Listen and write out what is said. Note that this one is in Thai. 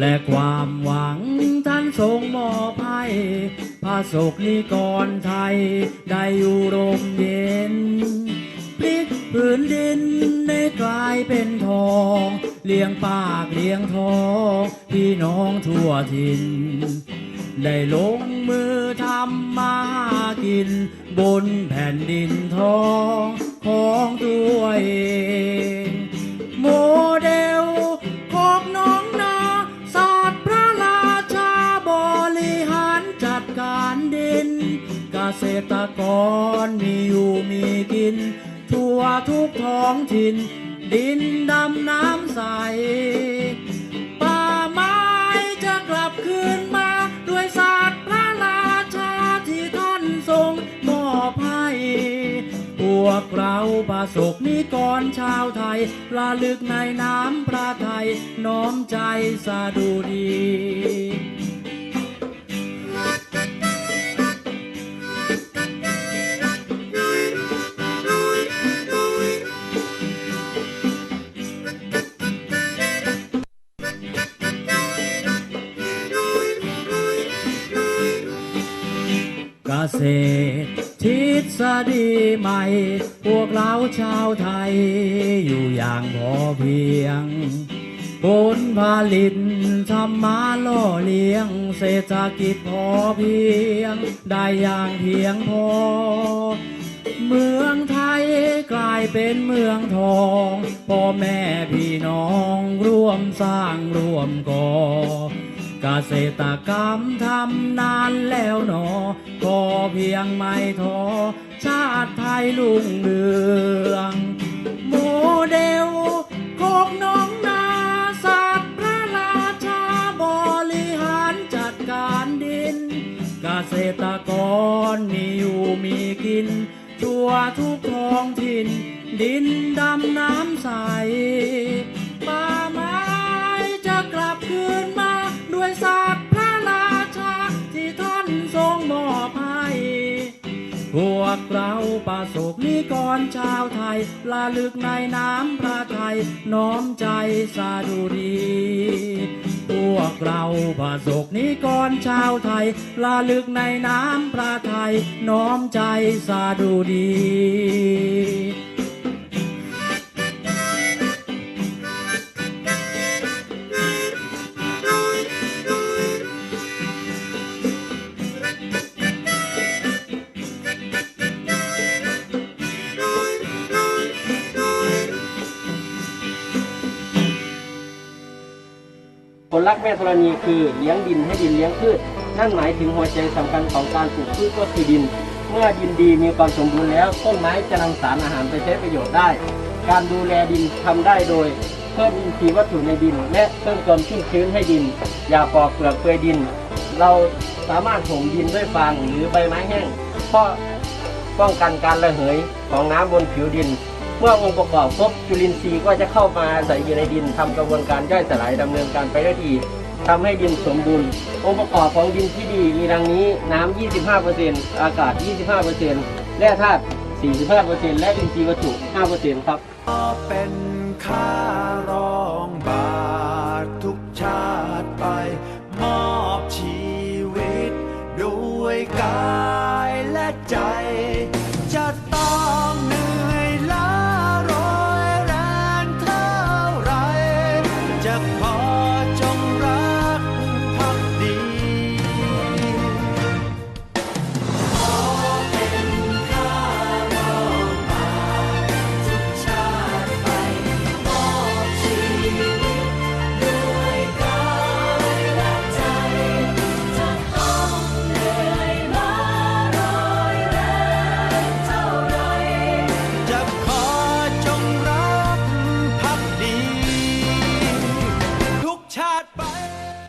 และความหวังท่านทรงมอบให้พระศกนิกรไทย ได้อยู่ร่มเย็นพลิกผืนดินได้กลายเป็นทอง เลี้ยงปากเลี้ยงทองพี่น้องทั่วถิ่นได้ลงมือทำมากิน บนแผ่นดินทองของตัวเอง ตรกรมีอยู่มีกิน ทั่วทุกท้องถิ่น ดินดำน้ำใส ป่าไม้จะกลับคืนมา ด้วยศาสตร์พระราชาที่ท่านทรงมอบให้พวกเราประสบนิกรชาวไทยระลึกในน้ำพระไทย น้อมใจสะดุดี ษตรทฤษฎีใหม่ พวกเราชาวไทย อยู่อย่างพอเพียง ผลผลิตทำมาล่อเลี้ยง เศรษฐกิจพอเพียง ได้อย่างเพียงพอ เมืองไทยกลายเป็นเมืองทองพ่อแม่พี่น้องร่วมสร้างร่วมก่อเกษตรกรรมทำนานแล้วหนอ พอเพียงไม่ท้อชาติไทยรุ่งเรืองโมเดลของน้องนาศาสตร์พระราชาบริหารจัดการดิน เกษตรกรมีอยู่มีกินทั่วทุกท้องถิ่น ดินดำน้ำใสา พวกเราประสบนิกรชาวไทยละลึกในน้ำพระไทยน้อมใจสาดุดีพวกเราประสบนิกรชาวไทยละลึกในน้ำพระไทยน้อมใจสาดุดี ผลลัพธ์แม่ธรณีคือเลี้ยงดินให้ดินเลี้ยงพืช นั่นหมายถึงหัวใจสำคัญของการปลูกพืชก็คือดิน เมื่อดินดีมีความสมบูรณ์แล้ว ต้นไม้จะนำสารอาหารไปใช้ประโยชน์ได้ การดูแลดินทำได้โดย เพิ่มอินทรีย์วัตถุในดิน และเพิ่มความชุ่มชื้นให้ดิน อย่าปอกเปลือกเปลือยดิน เราสามารถถมดินด้วยฟางหรือใบไม้แห้งเพราะป้องกันการระเหยของน้ำบนผิวดิน เมื่อองค์ประกอบครบจุลินทรีย์ก็จะเข้ามาใส่ยอยู่ในดินทำกระบวนการย่อยสลายดำเนินการไปได้ดีทำให้ดินสมบูรณ์องค์ประกอบของดินที่ดีมีดังนี้น้ำ25%อากาศ 25%แร่ธาตุ 45%และอินทรีย์วัตถุ 5%ครับเป็นข้ารอง